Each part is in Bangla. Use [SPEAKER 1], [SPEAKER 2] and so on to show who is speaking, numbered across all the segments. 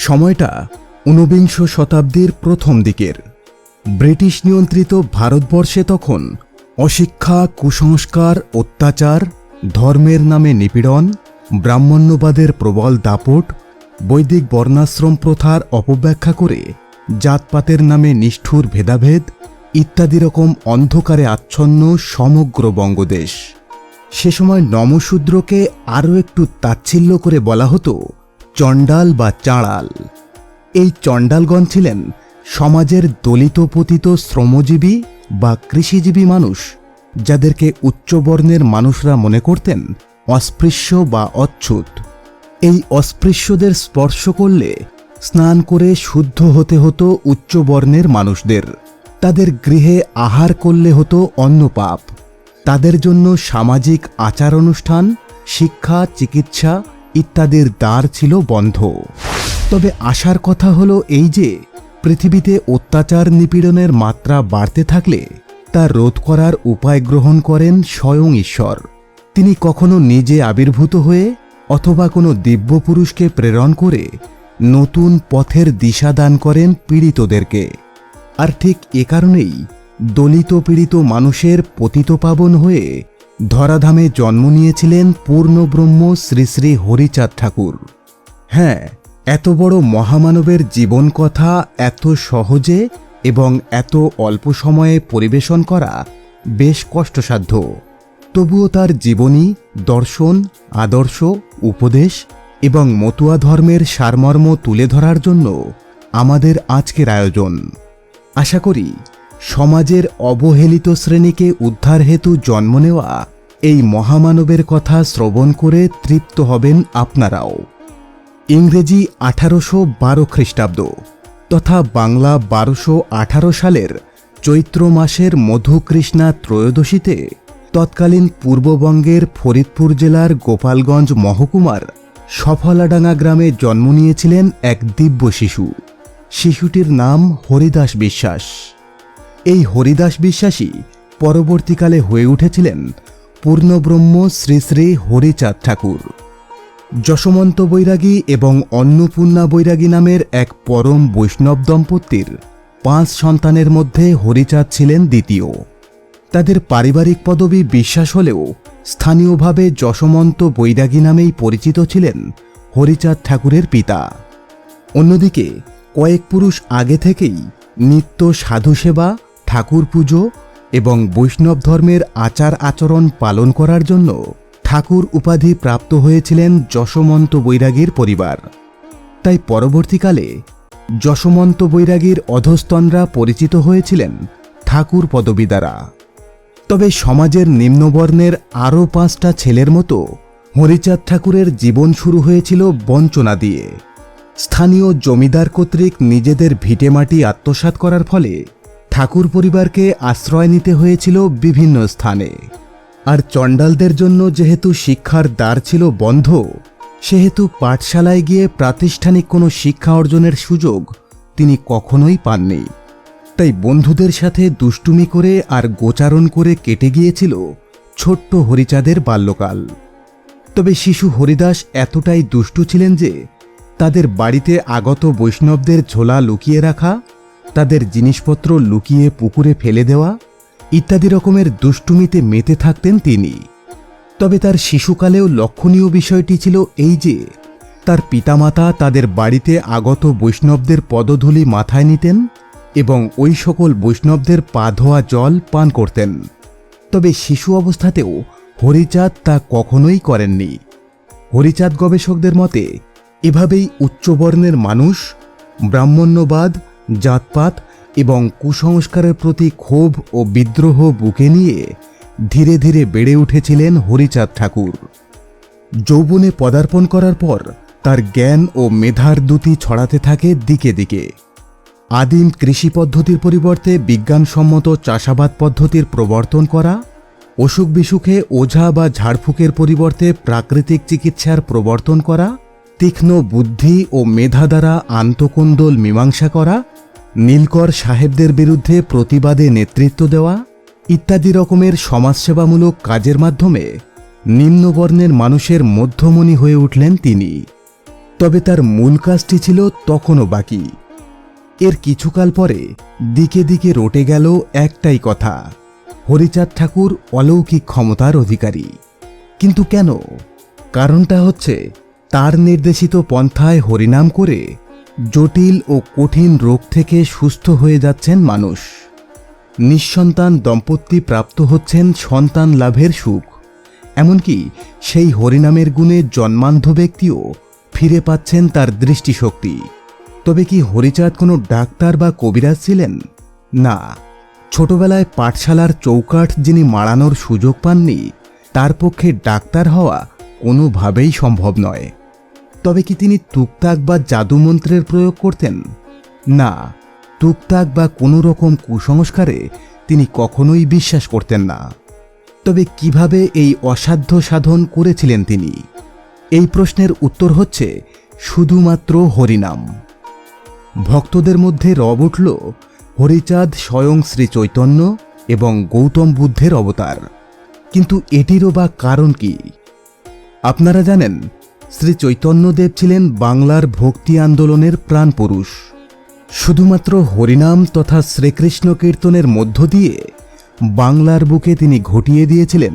[SPEAKER 1] সময়টা ঊনবিংশ শতাব্দীর প্রথম দিকের। ব্রিটিশ নিয়ন্ত্রিত ভারতবর্ষে তখন অশিক্ষা, কুসংস্কার, অত্যাচার, ধর্মের নামে নিপীড়ন, ব্রাহ্মণ্যবাদের প্রবল দাপট, বৈদিক বর্ণাশ্রম প্রথার অপব্যাখ্যা করে জাতপাতের নামে নিষ্ঠুর ভেদাভেদ ইত্যাদি রকম অন্ধকারে আচ্ছন্ন সমগ্র বঙ্গদেশ। সে সময় নমশূদ্রকে আরও একটু তাচ্ছিল্য করে বলা হতো চণ্ডাল বা চাঁড়াল। এই চণ্ডালগণ ছিলেন সমাজের দলিত পতিত শ্রমজীবী বা কৃষিজীবী মানুষ, যাদেরকে উচ্চবর্ণের মানুষরা মনে করতেন অস্পৃশ্য বা অচ্ছুত। এই অস্পৃশ্যদের স্পর্শ করলে স্নান করে শুদ্ধ হতে হতো উচ্চবর্ণের মানুষদের। তাদের গৃহে আহার করলে হতো অন্নপাপ তাদের জন্য সামাজিক আচার অনুষ্ঠান, শিক্ষা, চিকিৎসা ইত্যাদির দ্বার ছিল বন্ধ। তবে আশার কথা হলো এই যে, পৃথিবীতে অত্যাচার নিপীড়নের মাত্রা বাড়তে থাকলে তা রোধ করার উপায় গ্রহণ করেন স্বয়ং ঈশ্বর। তিনি কখনো নিজে আবির্ভূত হয়ে অথবা কোনো দিব্য পুরুষকে প্রেরণ করে নতুন পথের দিশা দান করেন পীড়িতদেরকে। আর ঠিক এ কারণেই দলিত পীড়িত মানুষের পতিতপাবন হয়ে ধরাধামে জন্ম নিয়েছিলেন পূর্ণব্রহ্ম শ্রী শ্রী হরিচাঁদ ঠাকুর। হ্যাঁ এত বড় মহামানবের জীবন কথা এত সহজে এবং এত অল্প সময়ে পরিবেশন করা বেশ কষ্টসাধ্য। তবুও তার জীবনী, দর্শন, আদর্শ, উপদেশ এবং মতুয়া ধর্মের সারমর্ম তুলে ধরার জন্য আমাদের আজকের আয়োজন। আশা করি সমাজের অবহেলিত শ্রেণীকে উদ্ধার হেতু জন্ম নেওয়া এই মহামানবের কথা শ্রবণ করে তৃপ্ত হবেন আপনারাও। ইংরেজি আঠারোশো বারো খ্রিস্টাব্দ তথা বাংলা বারোশো আঠারো সালের চৈত্র মাসের মধুকৃষ্ণা ত্রয়োদশীতে তৎকালীন পূর্ববঙ্গের ফরিদপুর জেলার গোপালগঞ্জ মহকুমার সফলাডাঙ্গা গ্রামে জন্ম নিয়েছিলেন এক দিব্য শিশু। শিশুটির নাম হরিদাস বিশ্বাস। এই হরিদাস বিশ্বাসী পরবর্তীকালে হয়ে উঠেছিলেন পূর্ণব্রহ্ম শ্রী শ্রী হরিচাঁদ ঠাকুর। যশমন্ত বৈরাগী এবং অন্নপূর্ণা বৈরাগী নামের এক পরম বৈষ্ণব দম্পতির পাঁচ সন্তানের মধ্যে হরিচাঁদ ছিলেন দ্বিতীয়। তাদের পারিবারিক পদবি বিশ্বাস হলেও স্থানীয়ভাবে যশমন্ত বৈরাগী নামেই পরিচিত ছিলেন হরিচাঁদ ঠাকুরের পিতা। অন্যদিকে কয়েক পুরুষ আগে থেকেই নিত্য সাধুসেবা ঠাকুর পুজো এবং বৈষ্ণব ধর্মের আচার আচরণ পালন করার জন্য ঠাকুর উপাধি প্রাপ্ত হয়েছিলেন যশমন্ত বৈরাগীর পরিবার। তাই পরবর্তীকালে যশমন্ত বৈরাগীর অধস্তনরা পরিচিত হয়েছিলেন ঠাকুর পদবী দ্বারা। তবে সমাজের নিম্নবর্ণের আরও পাঁচটা ছেলের মতো হরিচাঁদ ঠাকুরের জীবন শুরু হয়েছিল বঞ্চনা দিয়ে। স্থানীয় জমিদার কর্তৃক নিজেদের ভিটেমাটি আত্মসাৎ করার ফলে ঠাকুর পরিবারকে আশ্রয় নিতে হয়েছিল বিভিন্ন স্থানে। আর চণ্ডালদের জন্য যেহেতু শিক্ষার দ্বার ছিল বন্ধ, সেহেতু পাঠশালায় গিয়ে প্রাতিষ্ঠানিক কোনো শিক্ষা অর্জনের সুযোগ তিনি কখনোই পাননি। তাই বন্ধুদের সাথে দুষ্টুমি করে আর গোচারণ করে কেটে গিয়েছিল ছোট্ট হরিচাঁদের বাল্যকাল। তবে শিশু হরিদাস এতটাই দুষ্টু ছিলেন যে তাদের বাড়িতে আগত বৈষ্ণবদের ঝোলা লুকিয়ে রাখা তাদের জিনিসপত্র লুকিয়ে পুকুরে ফেলে দেওয়া ইত্যাদি রকমের দুষ্টুমিতে মেতে থাকতেন তিনি। তবে তার শিশুকালেও লক্ষণীয় বিষয়টি ছিল এই যে, তার পিতামাতা তাদের বাড়িতে আগত বৈষ্ণবদের পদধূলি মাথায় নিতেন এবং ওই সকল বৈষ্ণবদের পা ধোয়া জল পান করতেন। তবে শিশু অবস্থাতেও হরিচাঁদ তা কখনোই করেননি। হরিচাঁদ গবেষকদের মতে, এভাবেই উচ্চবর্ণের মানুষ ব্রাহ্মণ্যবাদ জাতপাত এবং কুসংস্কারের প্রতি ক্ষোভ ও বিদ্রোহ বুকে নিয়ে ধীরে ধীরে বেড়ে উঠেছিলেন হরিচাঁদ ঠাকুর। যৌবনে পদার্পণ করার পর তার জ্ঞান ও মেধার দুতি ছড়াতে থাকে দিকে দিকে। আদিম কৃষি পদ্ধতির পরিবর্তে বিজ্ঞানসম্মত চাষাবাদ পদ্ধতির প্রবর্তন করা, অসুখ বিসুখে ওঝা বা ঝাড়ফুঁকের পরিবর্তে প্রাকৃতিক চিকিৎসার প্রবর্তন করা, তীক্ষ্ণ বুদ্ধি ও মেধা দ্বারা আন্তকোন্দল মীমাংসা করা নীলকর সাহেবদের বিরুদ্ধে প্রতিবাদে নেতৃত্ব দেওয়া, ইত্যাদি রকমের সমাজসেবামূলক কাজের মাধ্যমে নিম্নবর্ণের মানুষের মধ্যমণি হয়ে উঠলেন তিনি। তবে তার মূল কাজটি ছিল তখনও বাকি। এর কিছুকাল পরে দিকে দিকে রটে গেল একটাই কথা, হরিচাঁদ ঠাকুর অলৌকিক ক্ষমতার অধিকারী। কিন্তু কেন? কারণটা হচ্ছে, তার নির্দেশিত পন্থায় হরিনাম করে জটিল ও কঠিন রোগ থেকে সুস্থ হয়ে যাচ্ছেন মানুষ। নিঃসন্তান দম্পতি প্রাপ্ত হচ্ছেন সন্তান লাভের সুখ। এমনকি সেই হরিনামের গুণে জন্মান্ধ ব্যক্তিও ফিরে পাচ্ছেন তার দৃষ্টিশক্তি। তবে কি হরিচাঁদ কোনো ডাক্তার বা কবিরাজ ছিলেন? না। ছোটবেলায় পাঠশালার চৌকাঠ যিনি মাড়ানোর সুযোগ পাননি, তার পক্ষে ডাক্তার হওয়া কোনোভাবেই সম্ভব নয়। তবে কি তিনি তুকতাক বা জাদুমন্ত্রের প্রয়োগ করতেন? না তুকতাক বা কোনো রকম কুসংস্কারে তিনি কখনোই বিশ্বাস করতেন না। তবে কীভাবে এই অসাধ্য সাধন করেছিলেন তিনি? এই প্রশ্নের উত্তর হচ্ছে শুধুমাত্র হরিনাম। ভক্তদের মধ্যে রব উঠল হরিচাঁদ স্বয়ং শ্রী চৈতন্য এবং গৌতম বুদ্ধের অবতার। কিন্তু এটিরও বা কারণ কি? আপনারা জানেন শ্রী চৈতন্যদেব ছিলেন বাংলার ভক্তি আন্দোলনের প্রাণপুরুষ। শুধুমাত্র হরিনাম তথা শ্রীকৃষ্ণ কীর্তনের মধ্য দিয়ে বাংলার বুকে তিনি ঘটিয়ে দিয়েছিলেন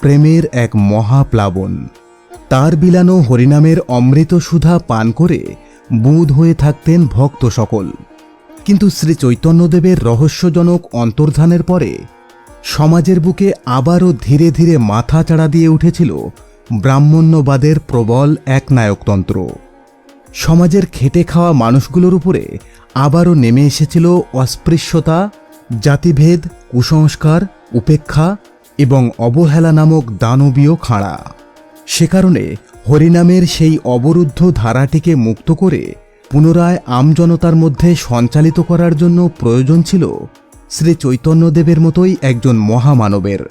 [SPEAKER 1] প্রেমের এক মহাপ্লাবন। তার বিলানো হরিনামের অমৃত সুধা পান করে বুধ হয়ে থাকতেন ভক্ত সকল। কিন্তু শ্রী চৈতন্যদেবের রহস্যজনক অন্তর্ধানের পরে সমাজের বুকে আবারও ধীরে ধীরে মাথা চাড়া দিয়ে উঠেছিল ব্রাহ্মণ্যবাদের প্রবল এক নায়কতন্ত্র। সমাজের খেটে খাওয়া মানুষগুলোর উপরে আবারও নেমে এসেছিল অস্পৃশ্যতা, জাতিভেদ, কুসংস্কার, উপেক্ষা এবং অবহেলা নামক দানবীয় খাঁড়া। সে কারণে হরিনামের সেই অবরুদ্ধ ধারাটিকে মুক্ত করে পুনরায় আমজনতার মধ্যে সঞ্চালিত করার জন্য প্রয়োজন ছিল শ্রী চৈতন্যদেবের মতোই একজন মহামানবের।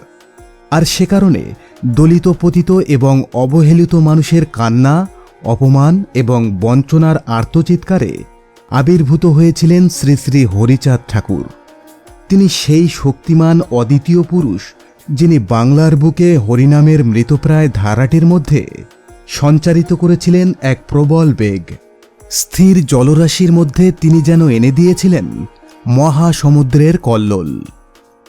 [SPEAKER 1] আর সে কারণে দলিত পতিত এবং অবহেলিত মানুষের কান্না, অপমান এবং বঞ্চনার আর্তচিৎকারে আবির্ভূত হয়েছিলেন শ্রী শ্রী হরিচাঁদ ঠাকুর। তিনি সেই শক্তিমান অদ্বিতীয় পুরুষ যিনি বাংলার বুকে হরিনামের মৃতপ্রায় ধারাটির মধ্যে সঞ্চারিত করেছিলেন এক প্রবল বেগ। স্থির জলরাশির মধ্যে তিনি যেন এনে দিয়েছিলেন মহাসমুদ্রের কল্লোল।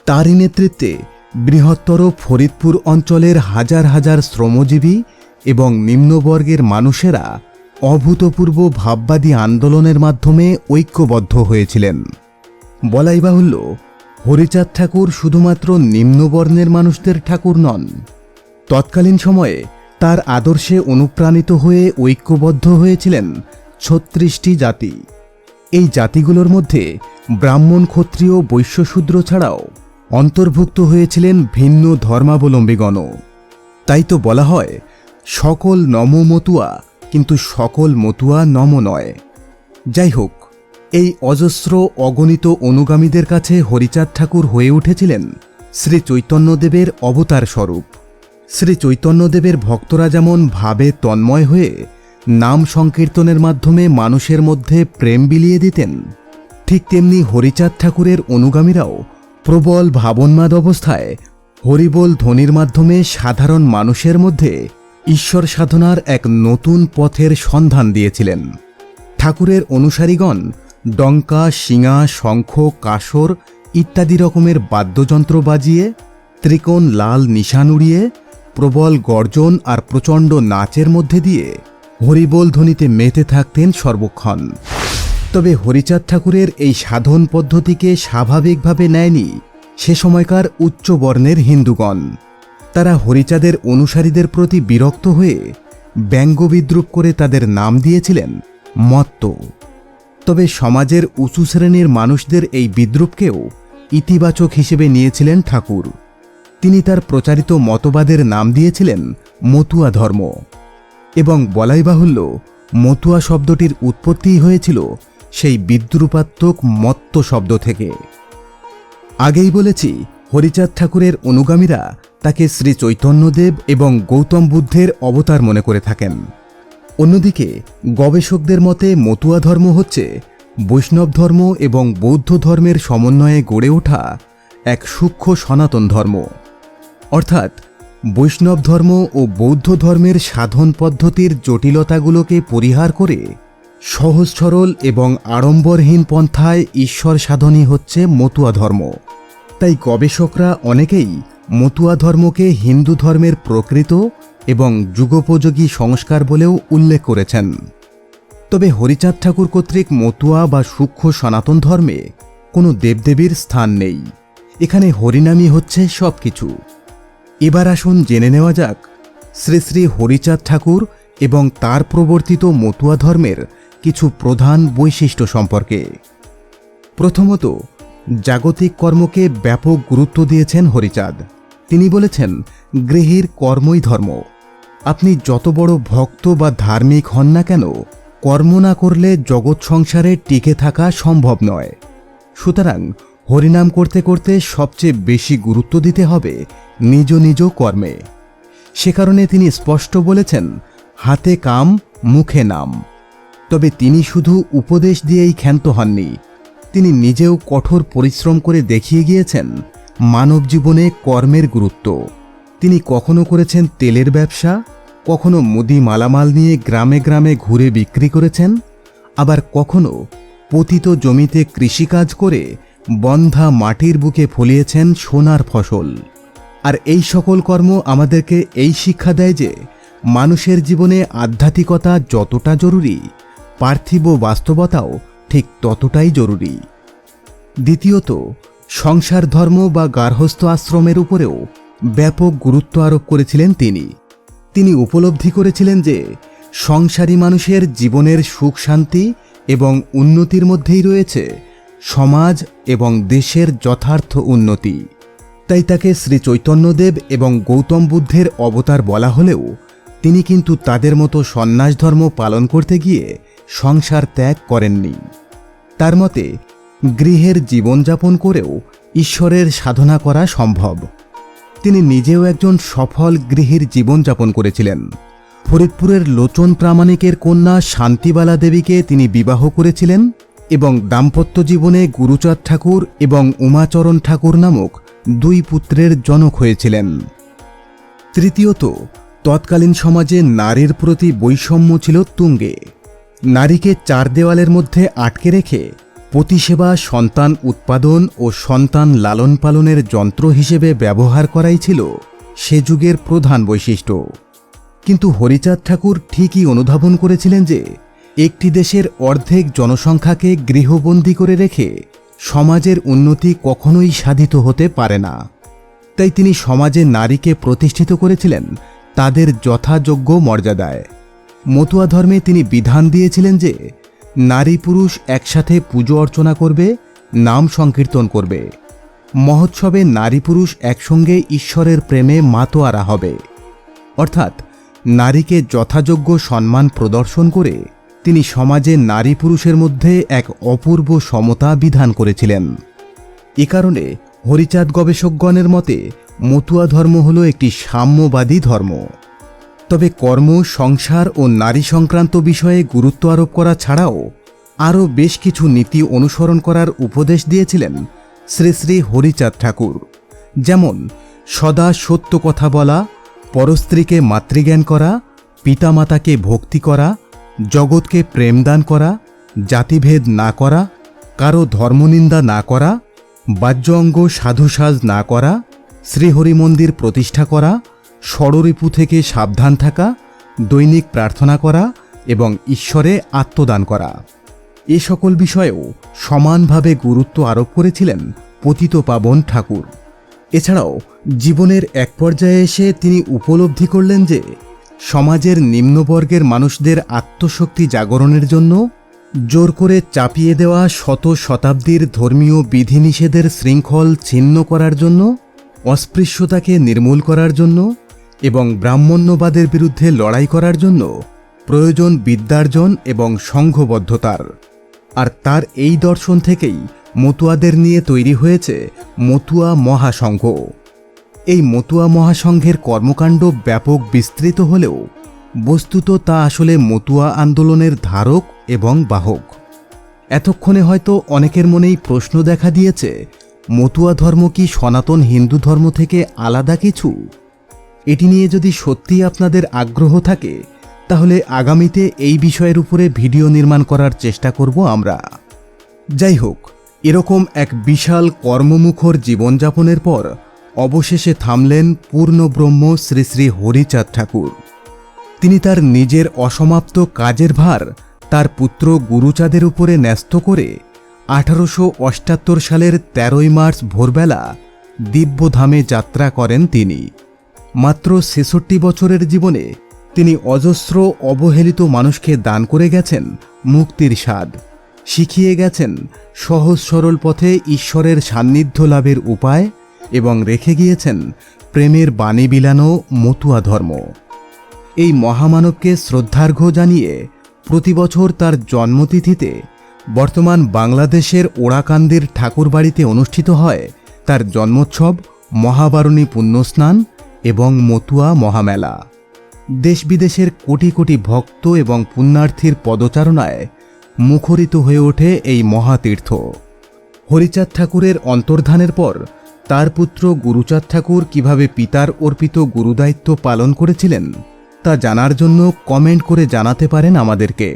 [SPEAKER 1] তারই নেতৃত্বে বৃহত্তর ফরিদপুর অঞ্চলের হাজার হাজার শ্রমজীবী এবং নিম্নবর্গের মানুষেরা অভূতপূর্ব ভাববাদী আন্দোলনের মাধ্যমে ঐক্যবদ্ধ হয়েছিলেন। বলাই বাহুল্য হরিচাঁদ ঠাকুর শুধুমাত্র নিম্নবর্ণের মানুষদের ঠাকুর নন, তৎকালীন সময়ে তার আদর্শে অনুপ্রাণিত হয়ে ঐক্যবদ্ধ হয়েছিলেন ছত্রিশটি জাতি। এই জাতিগুলোর মধ্যে ব্রাহ্মণ ক্ষত্রিয় বৈশ্যশূদ্র ছাড়াও অন্তর্ভুক্ত হয়েছিলেন ভিন্ন ধর্মাবলম্বীগণও তাই তো বলা হয়, সকল নম মতুয়া কিন্তু সকল মতুয়া নম নয়। যাই হোক, এই অজস্র অগণিত অনুগামীদের কাছে হরিচাঁদ ঠাকুর হয়ে উঠেছিলেন শ্রী চৈতন্যদেবের অবতার স্বরূপ। শ্রী চৈতন্যদেবের ভক্তরা যেমন ভাবে তন্ময় হয়ে নাম সংকীর্তনের মাধ্যমে মানুষের মধ্যে প্রেম বিলিয়ে দিতেন, ঠিক তেমনি হরিচাঁদ ঠাকুরের অনুগামীরাও প্রবল ভাবন্মাদ অবস্থায় হরিবোল ধ্বনির মাধ্যমে সাধারণ মানুষের মধ্যে ঈশ্বর সাধনার এক নতুন পথের সন্ধান দিয়েছিলেন। ঠাকুরের অনুসারীগণ ডঙ্কা, শিঙা, শঙ্খ, কাসর ইত্যাদি রকমের বাদ্যযন্ত্র বাজিয়ে, ত্রিকোণ লাল নিশান উড়িয়ে, প্রবল গর্জন আর প্রচণ্ড নাচের মধ্যে দিয়ে হরিবোল ধ্বনিতে মেতে থাকতেন সর্বক্ষণ। তবে হরিচাঁদ ঠাকুরের এই সাধন পদ্ধতিকে স্বাভাবিকভাবে নেয়নি সে সময়কার উচ্চ বর্ণের হিন্দুগণ। তারা হরিচাঁদের অনুসারীদের প্রতি বিরক্ত হয়ে ব্যঙ্গ বিদ্রুপ করে তাদের নাম দিয়েছিলেন মত্ত। তবে সমাজের উঁচু শ্রেণির মানুষদের এই বিদ্রুপকেও ইতিবাচক হিসেবে নিয়েছিলেন ঠাকুর। তিনি তার প্রচারিত মতবাদের নাম দিয়েছিলেন মতুয়া ধর্ম। এবং বলাই বাহুল্য মতুয়া শব্দটির উৎপত্তি হয়েছিল সেই বিদ্রুপাত্মক মত্ত শব্দ থেকে। আগেই বলেছি, হরিচাঁদ ঠাকুরের অনুগামীরা তাকে শ্রী চৈতন্যদেব এবং গৌতম বুদ্ধের অবতার মনে করে থাকেন। অন্যদিকে, গবেষকদের মতে মতুয়া ধর্ম হচ্ছে বৈষ্ণব ধর্ম এবং বৌদ্ধ ধর্মের সমন্বয়ে গড়ে ওঠা এক সূক্ষ্ম সনাতন ধর্ম। অর্থাৎ, বৈষ্ণব ধর্ম ও বৌদ্ধ ধর্মের সাধন পদ্ধতির জটিলতাগুলোকে পরিহার করে সহজ সরল এবং আড়ম্বরহীন পন্থায় ঈশ্বর সাধনই হচ্ছে মতুয়া ধর্ম। তাই গবেষকরা অনেকেই মতুয়া ধর্মকে হিন্দু ধর্মের প্রকৃত এবং যুগোপযোগী সংস্কার বলেও উল্লেখ করেছেন। তবে হরিচাঁদ ঠাকুর কর্তৃক মতুয়া বা সূক্ষ্ম সনাতন ধর্মে কোনো দেবদেবীর স্থান নেই। এখানে হরিনামই হচ্ছে সবকিছু। এবার আসুন জেনে নেওয়া যাক শ্রী শ্রী হরিচাঁদ ঠাকুর এবং তার প্রবর্তিত মতুয়া ধর্মের কিছু প্রধান বৈশিষ্ট্য সম্পর্কে। প্রথমত, জাগতিক কর্মকে ব্যাপক গুরুত্ব দিয়েছেন হরিচাঁদ। তিনি বলেছেন, গৃহীর কর্মই ধর্ম। আপনি যত বড় ভক্ত বা ধার্মিক হন না কেন, কর্ম না করলে জগৎ সংসারে টিকে থাকা সম্ভব নয়। সুতরাং, হরিনাম করতে করতে সবচেয়ে বেশি গুরুত্ব দিতে হবে নিজ নিজ কর্মে। সে কারণে তিনি স্পষ্ট বলেছেন, হাতে কাম, মুখে নাম। তবে তিনি শুধু উপদেশ দিয়েই ক্ষান্ত হননি। তিনি নিজেও কঠোর পরিশ্রম করে দেখিয়ে গিয়েছেন মানব জীবনে কর্মের গুরুত্ব। তিনি কখনো করেছেন তেলের ব্যবসা, কখনো মুদি মালামাল নিয়ে গ্রামে গ্রামে ঘুরে বিক্রি করেছেন, আবার কখনো পতিত জমিতে কৃষিকাজ করে বন্ধা মাটির বুকে ফলিয়েছেন সোনার ফসল। আর এই সকল কর্ম আমাদেরকে এই শিক্ষা দেয় যে মানুষের জীবনে আধ্যাত্মিকতা যতটা জরুরি পার্থিব বাস্তবতাও ঠিক ততটাই জরুরি। দ্বিতীয়ত সংসার ধর্ম বা গার্হস্থ আশ্রমের উপরেও ব্যাপক গুরুত্ব আরোপ করেছিলেন তিনি। তিনি উপলব্ধি করেছিলেন যে, সংসারী মানুষের জীবনের সুখ শান্তি এবং উন্নতির মধ্যেই রয়েছে সমাজ এবং দেশের যথার্থ উন্নতি। তাই তাকে শ্রী চৈতন্যদেব এবং গৌতম বুদ্ধের অবতার বলা হলেও, তিনি কিন্তু তাদের মতো সন্ন্যাস ধর্ম পালন করতে গিয়ে সংসার ত্যাগ করেননি। তার মতে, গৃহের জীবনযাপন করেও ঈশ্বরের সাধনা করা সম্ভব। তিনি নিজেও একজন সফল গৃহীর জীবনযাপন করেছিলেন। ফরিদপুরের লোচন প্রামাণিকের কন্যা শান্তিবালা দেবীকে তিনি বিবাহ করেছিলেন এবং দাম্পত্য জীবনে গুরুচাঁদ ঠাকুর এবং উমাচরণ ঠাকুর নামক দুই পুত্রের জনক হয়েছিলেন। তৃতীয়ত, তৎকালীন সমাজে নারীর প্রতি বৈষম্য ছিল তুঙ্গে। নারীকে চার দেওয়ালের মধ্যে আটকে রেখে পতিসেবা সন্তান উৎপাদন ও সন্তান লালন পালনের যন্ত্র হিসেবে ব্যবহার করাই ছিল সে যুগের প্রধান বৈশিষ্ট্য। কিন্তু হরিচাঁদ ঠাকুর ঠিকই অনুধাবন করেছিলেন যে, একটি দেশের অর্ধেক জনসংখ্যাকে গৃহবন্দী করে রেখে সমাজের উন্নতি কখনোই সাধিত হতে পারে না। তাই তিনি সমাজে নারীকে প্রতিষ্ঠিত করেছিলেন তাদের যথাযোগ্য মর্যাদায়। মতুয়া ধর্মে তিনি বিধান দিয়েছিলেন যে, নারী পুরুষ একসাথে পুজো অর্চনা করবে, নাম সংকীর্তন করবে। মহোৎসবে নারী পুরুষ একসঙ্গে ঈশ্বরের প্রেমে মাতোয়ারা হবে। অর্থাৎ, নারীকে যথাযোগ্য সম্মান প্রদর্শন করে তিনি সমাজে নারী পুরুষের মধ্যে এক অপূর্ব সমতা বিধান করেছিলেন। এ কারণে হরিচাঁদ গবেষকগণের মতে, মতুয়া ধর্ম হল একটি সাম্যবাদী ধর্ম। তবে কর্ম, সংসার ও নারী সংক্রান্ত বিষয়ে গুরুত্ব আরোপ করা ছাড়াও আরও বেশ কিছু নীতি অনুসরণ করার উপদেশ দিয়েছিলেন শ্রী শ্রী হরিচাঁদ ঠাকুর। যেমন, সদা সত্য কথা বলা, পরস্ত্রীকে মাতৃজ্ঞান করা, পিতামাতাকে ভক্তি করা, জগৎকে প্রেমদান করা, জাতিভেদ না করা, কারও ধর্মনিন্দা না করা, বাহ্য অঙ্গ সাধুসাজ না করা শ্রীহরি মন্দির প্রতিষ্ঠা করা ষড়রিপু থেকে সাবধান থাকা, দৈনিক প্রার্থনা করা এবং ঈশ্বরে আত্মদান করা। এ সকল বিষয়েও সমানভাবে গুরুত্ব আরোপ করেছিলেন পতিত পাবন ঠাকুর। এছাড়াও জীবনের এক পর্যায়ে এসে তিনি উপলব্ধি করলেন যে, সমাজের নিম্নবর্গের মানুষদের আত্মশক্তি জাগরণের জন্য জোর করে চাপিয়ে দেওয়া শত শতাব্দীর ধর্মীয় বিধিনিষেধের শৃঙ্খল ছিন্ন করার জন্য, অস্পৃশ্যতাকে নির্মূল করার জন্য এবং ব্রাহ্মণ্যবাদের বিরুদ্ধে লড়াই করার জন্য প্রয়োজন বিদ্যার্জন এবং সংঘবদ্ধতার। আর তার এই দর্শন থেকেই মতুয়াদের নিয়ে তৈরি হয়েছে মতুয়া মহাসংঘ। এই মতুয়া মহাসংঘের কর্মকাণ্ড ব্যাপক বিস্তৃত হলেও বস্তুত তা আসলে মতুয়া আন্দোলনের ধারক এবং বাহক। এতক্ষণে হয়তো অনেকের মনেই প্রশ্ন দেখা দিয়েছে, মতুয়া ধর্ম কি সনাতন হিন্দু ধর্ম থেকে আলাদা কিছু? এটি নিয়ে যদি সত্যি আপনাদের আগ্রহ থাকে, তাহলে আগামীতে এই বিষয়ের উপরে ভিডিও নির্মাণ করার চেষ্টা করব আমরা। যাই হোক, এরকম এক বিশাল কর্মমুখর জীবনযাপনের পর অবশেষে থামলেন পূর্ণব্রহ্ম শ্রী শ্রী হরিচাঁদ ঠাকুর। তিনি তার নিজের অসমাপ্ত কাজের ভার তার পুত্র গুরুচাঁদের উপরে ন্যস্ত করে আঠারোশো অষ্টাত্তর সালের তেরোই মার্চ ভোরবেলা দিব্যধামে যাত্রা করেন তিনি। মাত্র ছেষট্টি বছরের জীবনে তিনি অজস্র অবহেলিত মানুষকে দান করে গেছেন মুক্তির স্বাদ। শিখিয়ে গেছেন সহজ সরল পথে ঈশ্বরের সান্নিধ্য লাভের উপায় এবং রেখে গিয়েছেন প্রেমের বাণী বিলানো মতুয়া ধর্ম। এই মহামানবকে শ্রদ্ধার্ঘ্য জানিয়ে প্রতি বছর তার জন্মতিথিতে বর্তমান বাংলাদেশের ওড়াকান্দির ঠাকুরবাড়িতে অনুষ্ঠিত হয় তার জন্মোৎসব মহাবারণী পুণ্যস্নান এবং মতুয়া মহামেলা। দেশ বিদেশের কোটি কোটি ভক্ত এবং পুণ্যার্থীর পদচারণায় মুখরিত হয়ে ওঠে এই মহাতীর্থ। হরিচাঁদ ঠাকুরের অন্তর্ধানের পর তার পুত্র গুরুচাঁদ ঠাকুর কীভাবে পিতার অর্পিত গুরুদায়িত্ব পালন করেছিলেন, তা জানার জন্য কমেন্ট করে জানাতে পারেন আমাদেরকে।